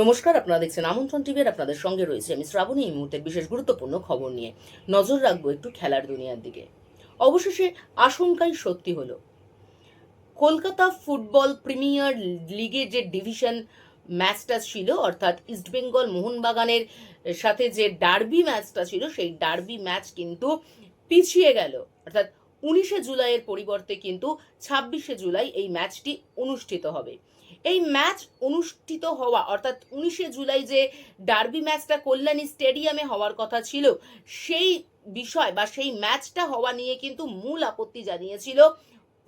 নমস্কার, আপনারা দেখছেন আমন্ত্রণ টিভির আপনাদের সঙ্গে রয়েছে আমি শ্রাবণী। এই মুহূর্তের বিশেষ গুরুত্বপূর্ণ খবর নিয়ে নজর রাখব একটু খেলার দুনিয়ার দিকে। অবশেষে আশঙ্কাই সত্যি হলো। কলকাতা ফুটবল প্রিমিয়ার লিগে যে ডিভিশন ম্যাচটা ছিল, অর্থাৎ ইস্টবেঙ্গল মোহনবাগানের সাথে যে ডার্বি ম্যাচটা ছিল, সেই ডার্বি ম্যাচ কিন্তু পিছিয়ে গেল। অর্থাৎ উনিশে জুলাইয়ের পরিবর্তে কিন্তু ছাব্বিশে জুলাই এই ম্যাচটি অনুষ্ঠিত হবে। এই ম্যাচ অনুষ্ঠিত হওয়া, অর্থাৎ উনিশে জুলাই যে ডার্বি ম্যাচটা কল্যাণী স্টেডিয়ামে হওয়ার কথা ছিল, সেই বিষয় বা সেই ম্যাচটা হওয়া নিয়ে কিন্তু মূল আপত্তি জানিয়েছিল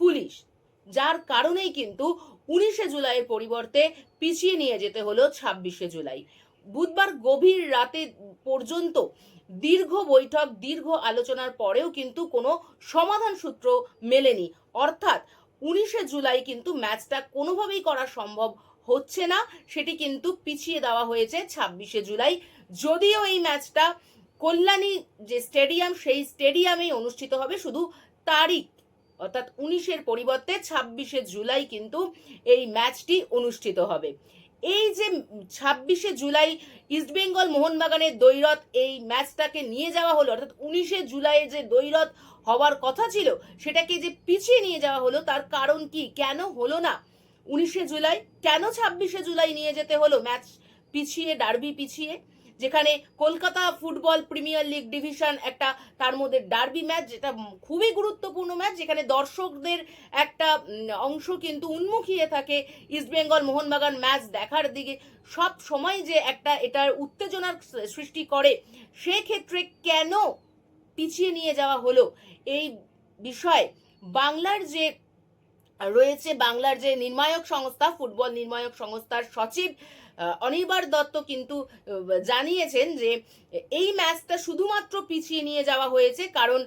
পুলিশ। যার কারণেই কিন্তু উনিশে জুলাইয়ের পরিবর্তে পিছিয়ে নিয়ে যেতে হলো ছাব্বিশে জুলাই। বুধবার গভীর রাতে পর্যন্ত দীর্ঘ বৈঠক, দীর্ঘ আলোচনার পরেও কিন্তু কোনো সমাধান সূত্র মেলেনি। অর্থাৎ উনিশে জুলাই কিন্তু ম্যাচটা কোনোভাবেই করা সম্ভব হচ্ছে না। সেটি কিন্তু পিছিয়ে দেওয়া হয়েছে ছাব্বিশে জুলাই। যদিও এই ম্যাচটা কল্যাণী যে স্টেডিয়াম, সেই স্টেডিয়ামেই অনুষ্ঠিত হবে। শুধু তারিখ, অর্থাৎ উনিশের পরিবর্তে ছাব্বিশে জুলাই কিন্তু এই ম্যাচটি অনুষ্ঠিত হবে। এই যে ছাব্বিশে জুলাই ইস্টবেঙ্গল মোহনবাগানের দৈরত এই ম্যাচটাকে নিয়ে যাওয়া হলো, অর্থাৎ উনিশে জুলাইয়ে যে দৈরত হওয়ার কথা ছিল, সেটাকে যে পিছিয়ে নিয়ে যাওয়া হলো, তার কারণ কি? কেন হলো না? উনিশে জুলাই, কেন ছাব্বিশে জুলাই নিয়ে যেতে হলো ম্যাচ পিছিয়ে, ডার্বি পিছিয়ে? যেখানে Kolkata football premier league division একটা, তার মধ্যে ডার্বি ম্যাচ, যেটা খুবই গুরুত্বপূর্ণ ম্যাচ, যেখানে দর্শকদের একটা অংশ কিন্তু উন্মুখিয়ে থাকে ইস্টবেঙ্গল মোহনবাগান ম্যাচ দেখার দিকে। সব সময় যে একটা এটার উত্তেজনার সৃষ্টি করে, সেক্ষেত্রে কেন পিছিয়ে নিয়ে যাওয়া হলো? এই বিষয়ে বাংলার যে রয়েছে বাংলার যে নির্মায়ক সংস্থা, ফুটবল নির্মায়ক সংস্থার সচিব অনির্বাণ দত্ত কিন্তু জানিয়েছেন যে এই ম্যাচটা শুধুমাত্র পিছিয়ে নিয়ে যাওয়া হয়েছে। কারণ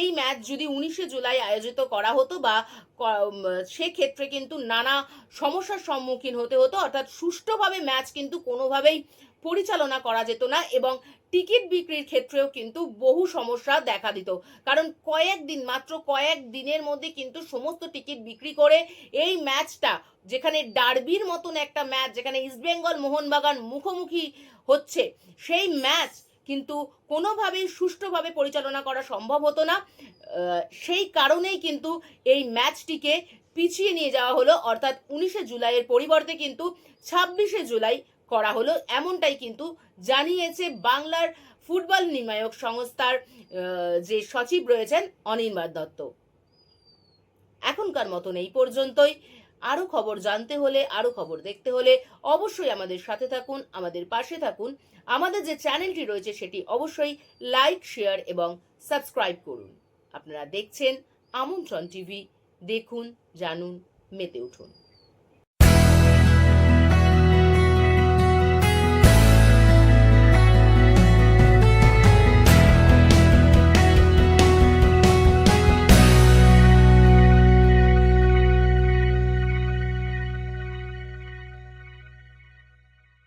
এই ম্যাচ যদি উনিশে জুলাই আয়োজিত করা হতো বা সেক্ষেত্রে কিন্তু নানা সমস্যার সম্মুখীন হতে হতো। অর্থাৎ সুষ্ঠুভাবে ম্যাচ কিন্তু কোনোভাবেই পরিচালনা করা যেত না এবং টিকিট বিক্রির ক্ষেত্রেও কিন্তু বহু সমস্যা দেখা দিত। কারণ কয়েক দিন, মাত্র কয়েক দিনের মধ্যে কিন্তু সমস্ত টিকিট বিক্রি করে এই ম্যাচটা, যেখানে ডার্বির মতন একটা ম্যাচ, যেখানে ইস্টবেঙ্গল মোহনবাগান মুখোমুখি হচ্ছে, সেই ম্যাচ কিন্তু কোনোভাবেই সুষ্ঠুভাবে পরিচালনা করা সম্ভব হতো না। সেই কারণেই কিন্তু এই ম্যাচটিকে পিছিয়ে নিয়ে যাওয়া হলো। অর্থাৎ উনিশে জুলাইয়ের পরিবর্তে কিন্তু ছাব্বিশে জুলাই করা হলো। এমনটাই কিন্তু জানিয়েছে বাংলার ফুটবল নির্মায়ক সংস্থার যে সচিব রয়েছেন অনির্বাণ দত্ত। এখনকার মতন এই পর্যন্তই। আরও খবর জানতে হলে আরও খবর দেখতে হলে অবশ্যই আমাদের সাথে থাকুন, আমাদের পাশে থাকুন। আমাদের যে চ্যানেলটি রয়েছে সেটি অবশ্যই লাইক, শেয়ার এবং সাবস্ক্রাইব করুন। আপনারা দেখছেন আমন্ত্রণ টিভি। দেখুন, জানুন, মেতে উঠুন।